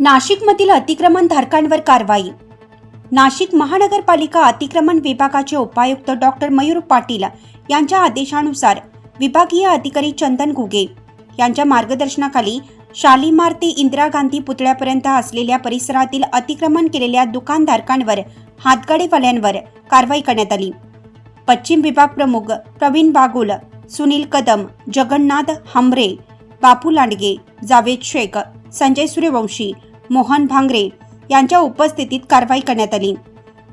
नाशिकमधील अतिक्रमण धारकांवर कारवाई. नाशिक महानगरपालिका अतिक्रमण विभागाचे उपायुक्त डॉक्टर मयूर पाटील यांच्या आदेशानुसार विभागीय अधिकारी चंदन घुगे यांच्या मार्गदर्शनाखाली शालिमार ते इंदिरा गांधी पुतळ्यापर्यंत असलेल्या परिसरातील अतिक्रमण केलेल्या दुकानधारकांवर हातगाडीवाल्यांवर कारवाई करण्यात आली. पश्चिम विभाग प्रमुख प्रवीण बागुल सुनील कदम जगन्नाथ हमरे बापू लांडगे जावेद शेख संजय सूर्यवंशी मोहन भांगरे यांच्या उपस्थितीत कारवाई करण्यात आली.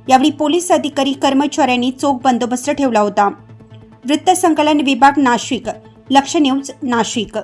यावेळी पोलीस अधिकारी कर्मचाऱ्यांनी चोख बंदोबस्त ठेवला होता. वृत्तसंकलन विभाग नाशिक लक्ष न्यूज नाशिक.